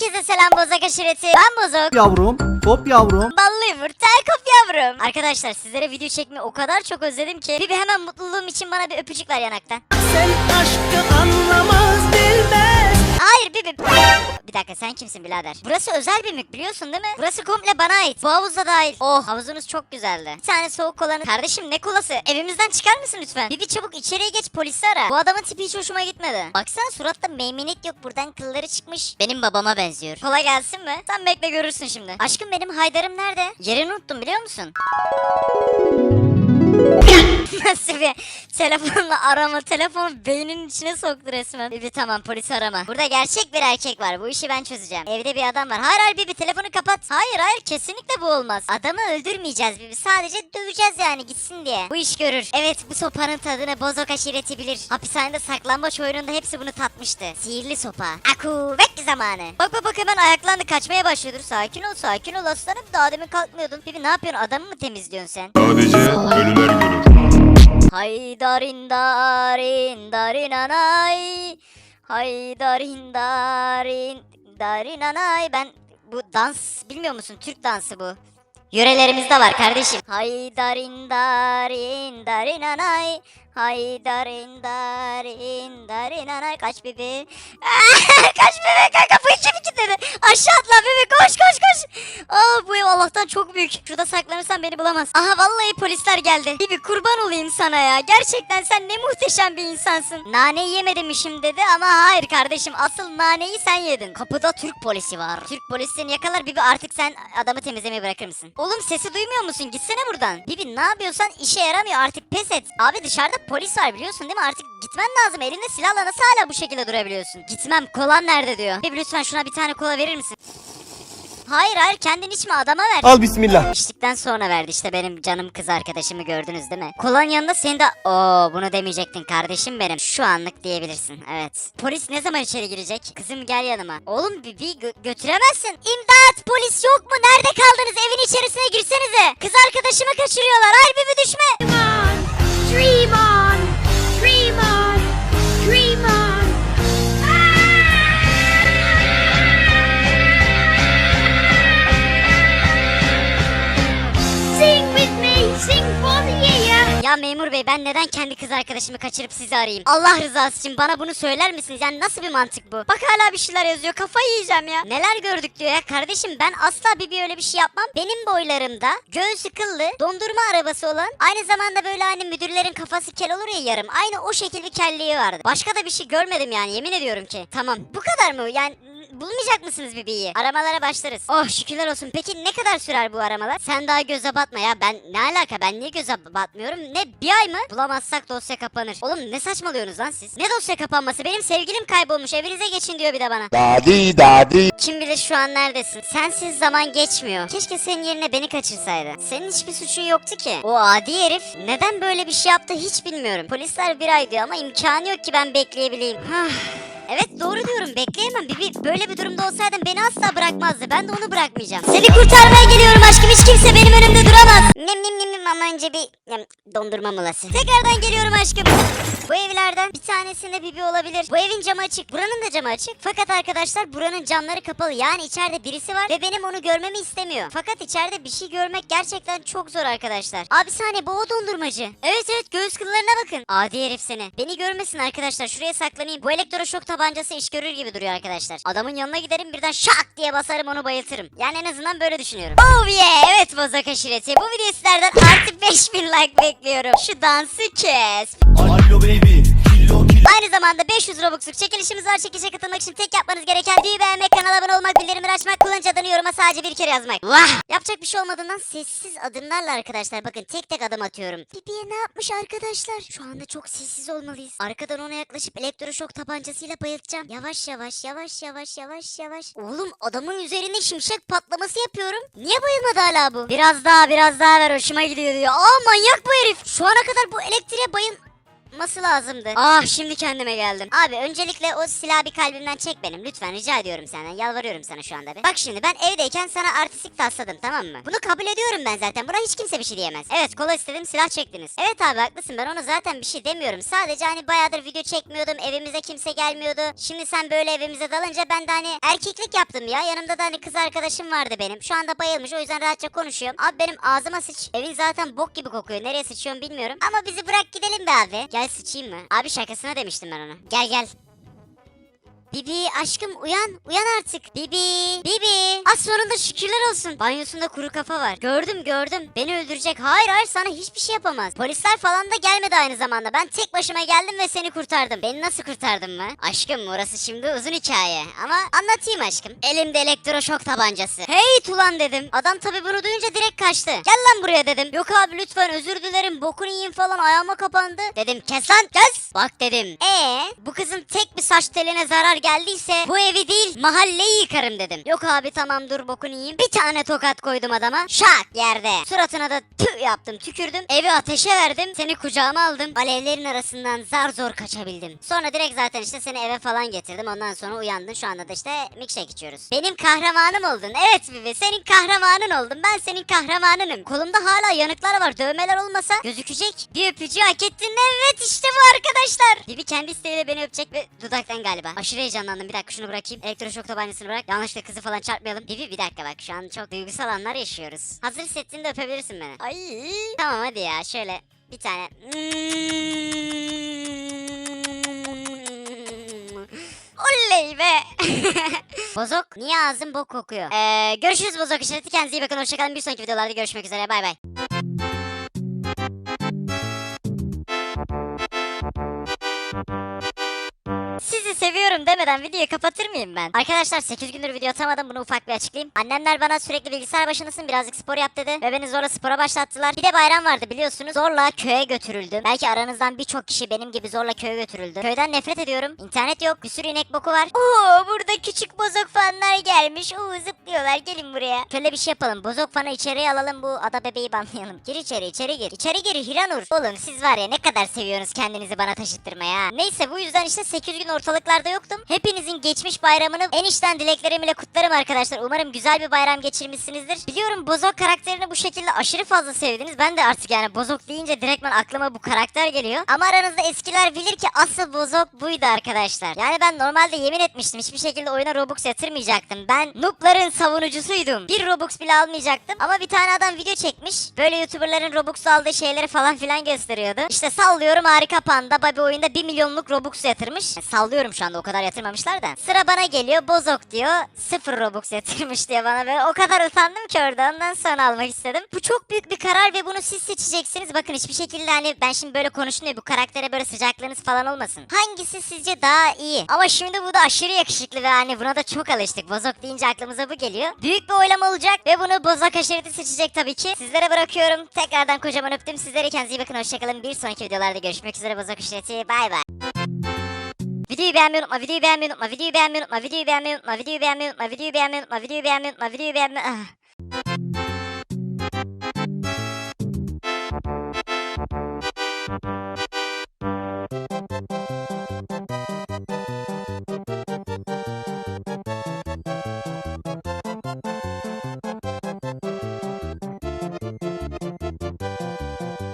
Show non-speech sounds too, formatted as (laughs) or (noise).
Herkese selam Bozok aşireti. Ben Bozok. Yavrum, hop yavrum. Ballı yumurta kop yavrum. Arkadaşlar sizlere video çekmeyi o kadar çok özledim ki. Bibi hemen mutluluğum için bana bir öpücük ver yanaktan. Sen aşkı anlamaz bilmez. Hayır Bibi. Bir dakika sen kimsin birader? Burası özel bir mülk biliyorsun değil mi? Burası komple bana ait. Bu havuz da dahil. Oh havuzunuz çok güzeldi. Bir tane soğuk kolanı. Kardeşim ne kolası? Evimizden çıkar mısın lütfen? Bibi çabuk içeriye geç polisi ara. Bu adamın tipi hiç hoşuma gitmedi. Baksana suratta meymenet yok buradan kılları çıkmış. Benim babama benziyor. Kolay gelsin mi? Sen bekle görürsün şimdi. Aşkım benim Haydar'ım nerede? Yerini unuttum biliyor musun? (laughs) Nasıl bir telefonla arama telefonu beyninin içine soktu resmen. Bibi tamam polisi arama. Burada gerçek bir erkek var bu işi ben çözeceğim. Evde bir adam var. Hayır hayır Bibi telefonu kapat. Hayır hayır kesinlikle bu olmaz. Adamı öldürmeyeceğiz Bibi sadece döveceğiz yani gitsin diye. Bu iş görür. Evet bu sopanın tadını bozok aşireti bilir. Hapishanede saklambaç oyununda hepsi bunu tatmıştı. Sihirli sopa. Aku zamanı. Bak bak bak hemen ayaklandı kaçmaya başlıyordur. Sakin ol sakin ol aslanım. Daha demin kalkmıyordun. Bibi ne yapıyorsun adamı mı temizliyorsun sen? Sadece ölüler. Haydarin darin darin anay Haydarin darin darin anay Ben bu dans bilmiyor musun? Türk dansı bu. Yörelerimizde var kardeşim. Haydarin darin darin anay. Haydarin darin darin anay. Kaç bebe (laughs) Kaç bebe kanka? Bu içimi kilitledi Aşağı atla bebe koş koş koş. Aa bu ev Allah'tan çok büyük. Şurada saklanırsan beni bulamaz. Aha vallahi polisler geldi. Gibi kurban olayım sana ya. Gerçekten sen ne muhteşem bir insansın. Nane yemedim işim dedi ama hayır kardeşim. Asıl naneyi sen yedin. Kapıda Türk polisi var. Türk polisi seni yakalar. Bibi artık sen adamı temizlemeyi bırakır mısın? Oğlum sesi duymuyor musun? Gitsene buradan Bibi ne yapıyorsan işe yaramıyor artık pes et Abi dışarıda polis var biliyorsun değil mi? Artık gitmen lazım. Elinde silahla nasıl hala bu şekilde durabiliyorsun? Gitmem. Kolan nerede diyor. Bibi lütfen şuna bir tane kola verir misin? Hayır hayır kendin içme adama ver. Al bismillah. İçtikten sonra verdi işte benim canım kız arkadaşımı gördünüz değil mi? Kolan yanında seni de... Oo bunu demeyecektin kardeşim benim. Şu anlık diyebilirsin evet. Polis ne zaman içeri girecek? Kızım gel yanıma. Oğlum bir, bir gö- götüremezsin. İmdat polis yok mu? Nerede kaldınız? Evin içerisine girsenize. Kız arkadaşımı kaçırıyorlar. Hayır bir düşme. Dream on! Dream on! Dream memur bey ben neden kendi kız arkadaşımı kaçırıp sizi arayayım? Allah rızası için bana bunu söyler misiniz? Yani nasıl bir mantık bu? Bak hala bir şeyler yazıyor kafayı yiyeceğim ya. Neler gördük diyor ya kardeşim ben asla bir, bir öyle bir şey yapmam. Benim boylarımda göğsü kıllı dondurma arabası olan aynı zamanda böyle hani müdürlerin kafası kel olur ya yarım. Aynı o şekil bir kelliği vardı. Başka da bir şey görmedim yani yemin ediyorum ki. Tamam bu kadar mı? Yani bulmayacak mısınız Bibi'yi? Aramalara başlarız. Oh şükürler olsun. Peki ne kadar sürer bu aramalar? Sen daha göze batma ya. Ben ne alaka? Ben niye göze batmıyorum? Ne bir ay mı? Bulamazsak dosya kapanır. Oğlum ne saçmalıyorsunuz lan siz? Ne dosya kapanması? Benim sevgilim kaybolmuş. Evinize geçin diyor bir de bana. Dadi dadi. Kim bilir şu an neredesin? Sensiz zaman geçmiyor. Keşke senin yerine beni kaçırsaydı. Senin hiçbir suçun yoktu ki. O adi herif neden böyle bir şey yaptı hiç bilmiyorum. Polisler bir ay diyor ama imkanı yok ki ben bekleyebileyim. Hah. Evet doğru diyorum bekleyemem. Bibi böyle bir durumda olsaydın beni asla bırakmazdı. Ben de onu bırakmayacağım. Seni kurtarmaya geliyorum aşkım. Hiç kimse benim önümde duramaz. Nem nem nem nem ama önce bir dondurma molası. Tekrardan geliyorum aşkım. Bu evlerden bir tanesinde Bibi olabilir. Bu evin camı açık. Buranın da camı açık. Fakat arkadaşlar buranın camları kapalı. Yani içeride birisi var ve benim onu görmemi istemiyor. Fakat içeride bir şey görmek gerçekten çok zor arkadaşlar. Abi saniye bu o dondurmacı. Evet evet göğüs kıllarına bakın. Adi herif seni. Beni görmesin arkadaşlar. Şuraya saklanayım. Bu elektroşok tabancası iş görür gibi duruyor arkadaşlar. Adamın yanına giderim birden şak diye basarım onu bayıltırım. Yani en azından böyle düşünüyorum. Oh yeah! Evet bozak aşireti. Bu video sizlerden artı 5000 like bekliyorum. Şu dansı kes. Alo baby. Aynı zamanda 500 Robux'luk çekilişimiz var. Çekilişe katılmak için tek yapmanız gereken videoyu beğenmek, kanala abone olmak, bildirimleri açmak, kullanıcı adını yoruma sadece bir kere yazmak. Vah! Yapacak bir şey olmadığından sessiz adımlarla arkadaşlar bakın tek tek adım atıyorum. Bibi'ye ne yapmış arkadaşlar? Şu anda çok sessiz olmalıyız. Arkadan ona yaklaşıp elektroşok tabancasıyla bayıltacağım. Yavaş yavaş yavaş yavaş yavaş yavaş. Oğlum adamın üzerinde şimşek patlaması yapıyorum. Niye bayılmadı hala bu? Biraz daha biraz daha ver hoşuma gidiyor diyor. Aa manyak bu herif. Şu ana kadar bu elektriğe bayıl... yapması lazımdı. Ah şimdi kendime geldim. Abi öncelikle o silahı bir kalbimden çek benim. Lütfen rica ediyorum senden. Yalvarıyorum sana şu anda bir. Bak şimdi ben evdeyken sana artistik tasladım tamam mı? Bunu kabul ediyorum ben zaten. Buna hiç kimse bir şey diyemez. Evet kola istedim silah çektiniz. Evet abi haklısın ben ona zaten bir şey demiyorum. Sadece hani bayağıdır video çekmiyordum. Evimize kimse gelmiyordu. Şimdi sen böyle evimize dalınca ben de hani erkeklik yaptım ya. Yanımda da hani kız arkadaşım vardı benim. Şu anda bayılmış o yüzden rahatça konuşuyorum. Abi benim ağzıma sıç. Evin zaten bok gibi kokuyor. Nereye sıçıyorum bilmiyorum. Ama bizi bırak gidelim be abi. Gel sıçayım mı? Abi şakasına demiştim ben ona. Gel gel. Bibi aşkım uyan. Uyan artık. Bibi. Bibi. Az sonunda şükürler olsun. Banyosunda kuru kafa var. Gördüm gördüm. Beni öldürecek. Hayır hayır sana hiçbir şey yapamaz. Polisler falan da gelmedi aynı zamanda. Ben tek başıma geldim ve seni kurtardım. Beni nasıl kurtardın mı? Aşkım orası şimdi uzun hikaye. Ama anlatayım aşkım. Elimde elektroşok tabancası. Hey Tulan dedim. Adam tabi bunu duyunca direkt kaçtı. Gel lan buraya dedim. Yok abi lütfen özür dilerim. Bokunu yiyin falan ayağıma kapandı. Dedim kes lan kes. Bak dedim. Ee bu kızın tek bir saç teline zarar geldiyse bu evi değil mahalleyi yıkarım dedim. Yok abi tamam dur bokunu yiyeyim. Bir tane tokat koydum adama. Şak yerde. Suratına da tüh yaptım tükürdüm. Evi ateşe verdim. Seni kucağıma aldım. Alevlerin arasından zar zor kaçabildim. Sonra direkt zaten işte seni eve falan getirdim. Ondan sonra uyandın. Şu anda da işte milkshake içiyoruz. Benim kahramanım oldun. Evet Vivi senin kahramanın oldum. Ben senin kahramanınım. Kolumda hala yanıklar var. Dövmeler olmasa gözükecek. Bir öpücüğü hak ettin. Evet işte bu arkadaşlar. Vivi kendi isteğiyle beni öpecek ve dudaktan galiba. Aşırı heyecanlandım. Bir dakika şunu bırakayım. Elektroşok tabancasını bırak. Yanlışlıkla kızı falan çarpmayalım. Vivi bir dakika bak şu an çok duygusal anlar yaşıyoruz. Hazır hissettiğinde öpebilirsin beni. Ay. Tamam hadi ya şöyle bir tane. Oley be. (laughs) bozok niye ağzın bok kokuyor? Ee, görüşürüz bozok işareti. Kendinize iyi bakın. Hoşçakalın. Bir sonraki videolarda görüşmek üzere. Bay bay. Demeden videoyu kapatır mıyım ben? Arkadaşlar 8 gündür video atamadım bunu ufak bir açıklayayım. Annemler bana sürekli bilgisayar başındasın birazcık spor yap dedi. Ve beni zorla spora başlattılar. Bir de bayram vardı biliyorsunuz. Zorla köye götürüldüm. Belki aranızdan birçok kişi benim gibi zorla köye götürüldü. Köyden nefret ediyorum. İnternet yok. Bir sürü inek boku var. Oo burada küçük bozok fanlar gelmiş. Oo zıplıyorlar gelin buraya. Şöyle bir şey yapalım. Bozok fanı içeriye alalım bu ada bebeği banlayalım. Gir içeri içeri gir. İçeri gir Hiranur. Oğlum siz var ya ne kadar seviyorsunuz kendinizi bana taşıttırmaya. Neyse bu yüzden işte 8 gün ortalıklarda yoktum. Hepinizin geçmiş bayramını en içten dileklerimle kutlarım arkadaşlar. Umarım güzel bir bayram geçirmişsinizdir. Biliyorum Bozok karakterini bu şekilde aşırı fazla sevdiniz. Ben de artık yani Bozok deyince direktmen aklıma bu karakter geliyor. Ama aranızda eskiler bilir ki asıl Bozok buydu arkadaşlar. Yani ben normalde yemin etmiştim hiçbir şekilde oyuna Robux yatırmayacaktım. Ben noobların savunucusuydum. Bir Robux bile almayacaktım. Ama bir tane adam video çekmiş. Böyle YouTuber'ların Robux aldığı şeyleri falan filan gösteriyordu. İşte sallıyorum harika panda. Babi oyunda 1 milyonluk Robux yatırmış. Yani sallıyorum şu anda o kadar yatırmamışlar da. Sıra bana geliyor bozok diyor. 0 Robux yatırmış diye bana böyle o kadar utandım ki orada ondan sonra almak istedim. Bu çok büyük bir karar ve bunu siz seçeceksiniz. Bakın hiçbir şekilde hani ben şimdi böyle konuştum ya bu karaktere böyle sıcaklığınız falan olmasın. Hangisi sizce daha iyi? Ama şimdi bu da aşırı yakışıklı ve hani buna da çok alıştık. Bozok deyince aklımıza bu geliyor. Büyük bir oylama olacak ve bunu bozok aşireti seçecek tabii ki. Sizlere bırakıyorum. Tekrardan kocaman öptüm. Sizlere kendinize iyi bakın. Hoşçakalın. Bir sonraki videolarda görüşmek üzere bozok aşireti. Bay bay. Videoyu beğenmeyi unutma, videoyu beğenmeyi unutma, videoyu beğenmeyi unutma, videoyu beğenmeyi unutma, videoyu beğenmeyi unutma, videoyu beğenmeyi unutma, videoyu beğenmeyi unutma, videoyu beğenmeyi... Ah.